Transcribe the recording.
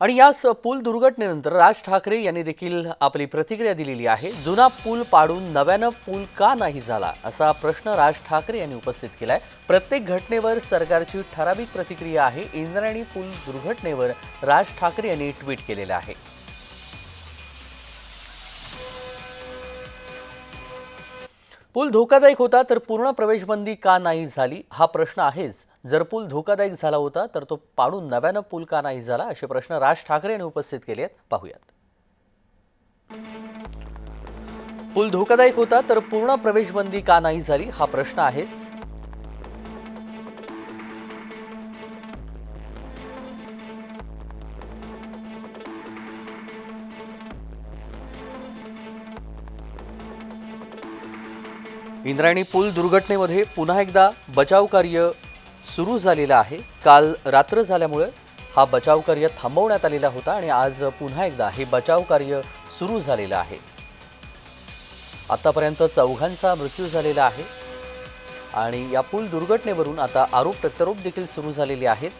आणि या पूल दुर्घटनेनंतर राज ठाकरे यांनी देखील आपली प्रतिक्रिया दिलेली आहे. जुना पूल पाडून नव्यानं पूल का नाही झाला असा प्रश्न राज ठाकरे यांनी उपस्थित केलाय. प्रत्येक घटनेवर सरकारची ठराविक प्रतिक्रिया आहे. इंद्रायणी पूल दुर्घटनेवर राज ठाकरे यांनी ट्विट केलेलं आहे. पूल धोकादायक होता तर पूर्ण प्रवेशबंदी का नाही झाली? हा प्रश्न आहेच. जर पूल धोकादायक झाला होता तर तो पाडून नव्यानं पूल का नाही झाला? असे प्रश्न राज ठाकरे यांनी उपस्थित केले आहेत. पाहूयात. पूल धोकादायक होता तर पूर्ण प्रवेशबंदी का नाही झाली? हा प्रश्न आहेच. इंद्रायणी पूल दुर्घटनेमध्ये पुन्हा एकदा बचाव कार्य सुरू झालेलं आहे. काल रात्र झाल्यामुळे हा बचाव कार्य थांबवण्यात आलेला होता आणि आज पुन्हा एकदा हे बचाव कार्य सुरू झालेलं आहे. आतापर्यंत चौघांचा मृत्यू झालेला आहे आणि या पूल दुर्घटनेवरून आता आरोप प्रत्यारोप देखील सुरू झालेले आहेत.